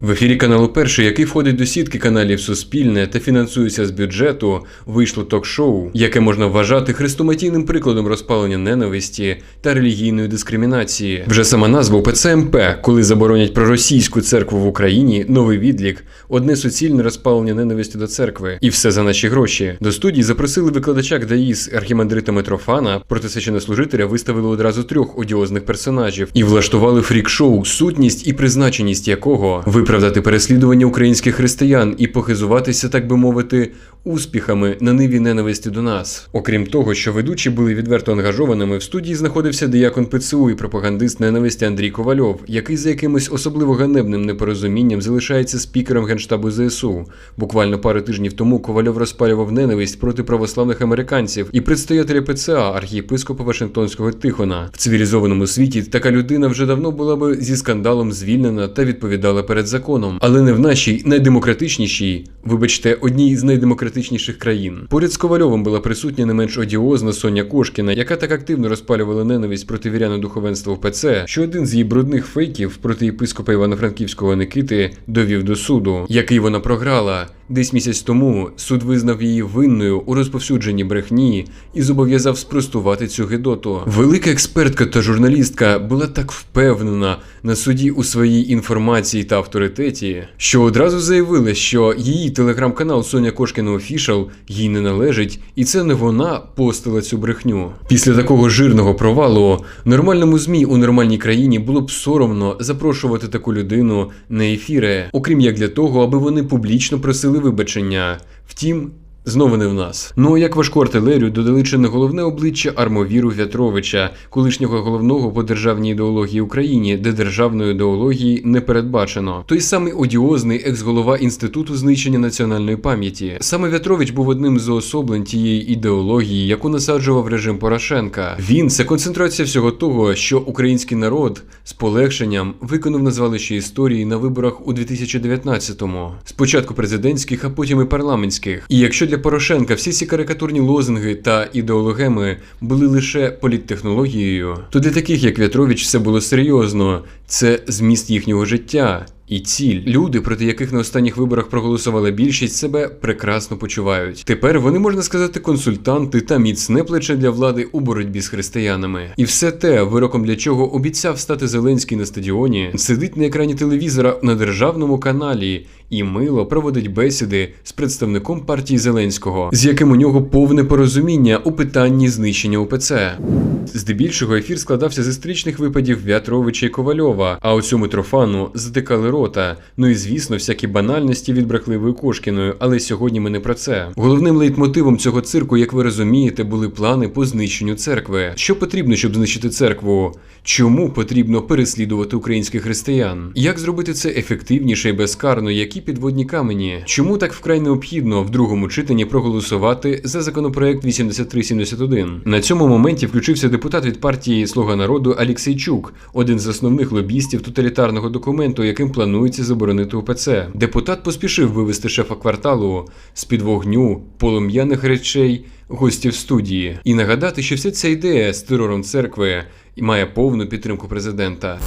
В ефірі каналу Перший, який входить до сітки каналів Суспільне та фінансується з бюджету, вийшло ток-шоу, яке можна вважати хрестоматійним прикладом розпалення ненависті та релігійної дискримінації. Вже сама назва УПЦ МП, коли заборонять проросійську церкву в Україні, новий відлік, одне суцільне розпалення ненависті до церкви, і все за наші гроші. До студії запросили викладача ГДАІС архімандрита Митрофана, проти священнослужителя виставили одразу трьох одіозних персонажів і влаштували фрік-шоу, сутність і призначеність якого виправдати переслідування українських християн і похизуватися, так би мовити, успіхами на ниві ненависті до нас. Окрім того, що ведучі були відверто ангажованими, в студії знаходився диякон ПЦУ і пропагандист ненависті Андрій Ковальов, який за якимось особливо ганебним непорозумінням залишається спікером генштабу ЗСУ. Буквально пару тижнів тому Ковальов розпалював ненависть проти православних американців і предстоятеля ПЦА архієпископа Вашингтонського Тихона. В цивілізованому світі така людина вже давно була би зі скандалом звільнена та відповідала перед законом, але не в нашій найдемократичнішій, вибачте, одній з найдемократичніших країн. Поряд з Ковальовим була присутня не менш одіозна Соня Кошкіна, яка так активно розпалювала ненависть проти віряни духовенства ПЦ, що один з її брудних фейків проти єпископа Івано-Франківського Никити довів до суду, який вона програла. Десь місяць тому суд визнав її винною у розповсюдженні брехні і зобов'язав спростувати цю гидоту. Велика експертка та журналістка була так впевнена на суді у своїй інформації та авторитеті, що одразу заявила, що її телеграм-канал Соня Кошкіна Official їй не належить, і це не вона постила цю брехню. Після такого жирного провалу нормальному змі у нормальній країні було б соромно запрошувати таку людину на ефіри, окрім як для того, аби вони публічно просили вибачення. Втім. Знову не в нас. Ну а як важку артилерію додали чи не головне обличчя Армовіру В'ятровича, колишнього головного по державній ідеології Україні, де державної ідеології не передбачено. Той самий одіозний екс-голова інституту знищення національної пам'яті. Саме В'ятрович був одним з уособлень тієї ідеології, яку насаджував режим Порошенка. Він це концентрація всього того, що український народ з полегшенням виконав на звалищі історії на виборах у 2019-му. Спочатку президентських, а потім і парламентських. І якщо для Порошенка всі ці карикатурні лозунги та ідеологеми були лише політтехнологією, то для таких як В'ятрович все було серйозно. Це зміст їхнього життя. І ціль люди, проти яких на останніх виборах проголосувала більшість, себе прекрасно почувають. Тепер вони можна сказати консультанти та міцне плече для влади у боротьбі з християнами. І все те, вироком для чого обіцяв стати Зеленський на стадіоні, сидить на екрані телевізора на державному каналі і мило проводить бесіди з представником партії Зеленського, з яким у нього повне порозуміння у питанні знищення УПЦ. Здебільшого ефір складався з історичних випадів В'ятровича і Ковальова, а у цьому трофану затикали рота. Ну і звісно, всякі банальності від брехливої Кошкіною, але сьогодні ми не про це. Головним лейтмотивом цього цирку, як ви розумієте, були плани по знищенню церкви. Що потрібно, щоб знищити церкву? Чому потрібно переслідувати українських християн? Як зробити це ефективніше і безкарно? Які підводні камені? Чому так вкрай необхідно в другому читанні проголосувати за законопроект 8371? На цьому моменті включився депутат від партії Слуга народу Аліксейчук, один з основних лобістів тоталітарного документу, яким планується заборонити УПЦ. Депутат поспішив вивести шефа кварталу з під вогню полум'яних речей гостів студії і нагадати, що вся ця ідея з терором церкви має повну підтримку президента.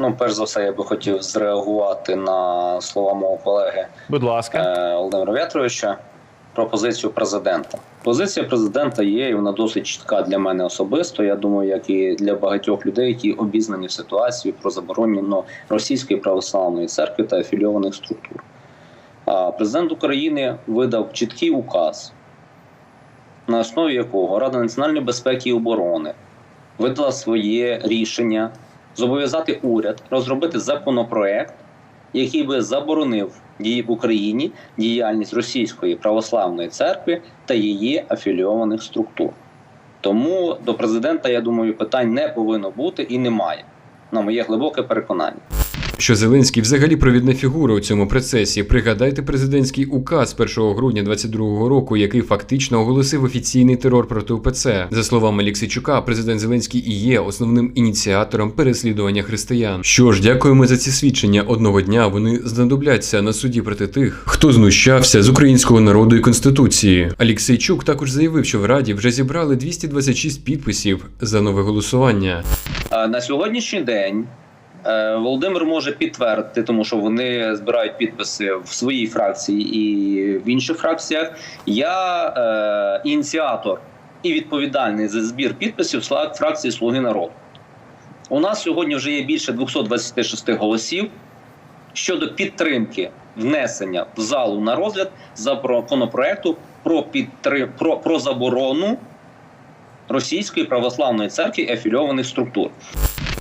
Ну, перш за все, я би хотів зреагувати на слова мого колеги Будь ласка. е, Володимира В'ятровича про позицію президента. Позиція президента є, і вона досить чітка для мене особисто. Я думаю, як і для багатьох людей, які обізнані в ситуації про заборонення російської православної церкви та афілійованих структур. А президент України видав чіткий указ, на основі якого Рада національної безпеки і оборони видала своє рішення зобов'язати уряд розробити законопроект, який би заборонив дії в Україні діяльність Російської православної церкви та її афілійованих структур. Тому до президента, я думаю, питань не повинно бути і немає. На моє глибоке переконання. Що Зеленський взагалі провідна фігура у цьому процесі. Пригадайте президентський указ 1 грудня 22 року, який фактично оголосив офіційний терор проти УПЦ. За словами Алексійчука, президент Зеленський і є основним ініціатором переслідування християн. Що ж, дякуємо за ці свідчення. Одного дня вони знадобляться на суді проти тих, хто знущався з українського народу і конституції. Алексійчук також заявив, що в раді вже зібрали 226 підписів за нове голосування. Е, На сьогоднішній день Володимир може підтвердити, тому що вони збирають підписи в своїй фракції і в інших фракціях. Я е, ініціатор і відповідальний за збір підписів фракції Слуги народу. У нас сьогодні вже є більше 226 голосів щодо підтримки внесення в залу на розгляд законопроекту про підтрим... про, про заборону Російської православної церкви афільованих структур.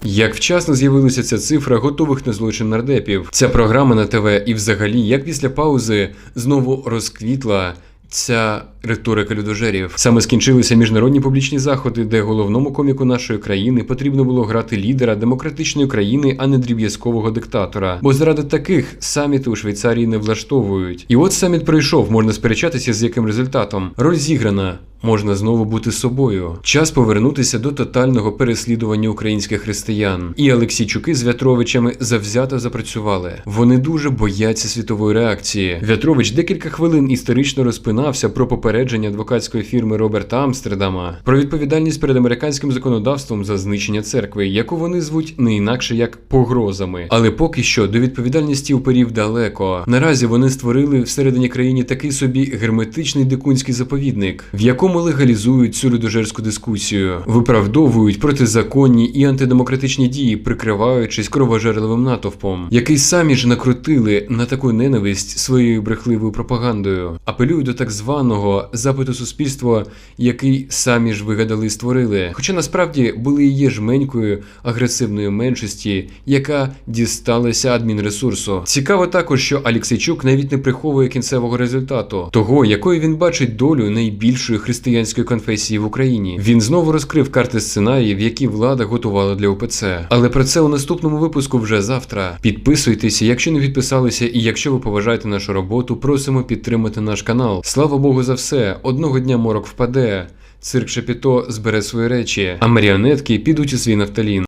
Як вчасно з'явилася ця цифра готових на злочин нардепів. Ця програма на ТВ і взагалі, як після паузи, знову розквітла. Ця риторика людожерів саме скінчилися міжнародні публічні заходи, де головному коміку нашої країни потрібно було грати лідера демократичної країни, а не дріб'язкового диктатора. Бо заради таких саміти у Швейцарії не влаштовують. І от саміт пройшов, можна сперечатися з яким результатом. Роль зіграна. Можна знову бути собою. Час повернутися до тотального переслідування українських християн. І Олексійчуки з В'ятровичами завзято запрацювали. Вони дуже бояться світової реакції. В'ятрович декілька хвилин історично розпинався про попередження адвокатської фірми Роберта Амстердама про відповідальність перед американським законодавством за знищення церкви, яку вони звуть не інакше як погрозами. Але поки що до відповідальності уперів далеко. Наразі вони створили всередині країни такий собі герметичний дикунський заповідник, в якому легалізують цю людожерську дискусію, виправдовують протизаконні і антидемократичні дії, прикриваючись кровожерливим натовпом, який самі ж накрутили на таку ненависть своєю брехливою пропагандою, апелюють до так званого запиту суспільства, який самі ж вигадали і створили. Хоча насправді були і є жменькою агресивної меншості, яка дісталася адмінресурсу. Цікаво також, що Алексійчук навіть не приховує кінцевого результату того, якою він бачить долю найбільшої християнської конфесії в Україні. Він знову розкрив карти сценаріїв, які влада готувала для ОПЦ. Але про це у наступному випуску вже завтра. Підписуйтеся, якщо не підписалися, і якщо ви поважаєте нашу роботу, просимо підтримати наш канал. Слава Богу за все! Одного дня морок впаде. Цирк Шепіто збере свої речі, а маріонетки підуть у свій нафталін.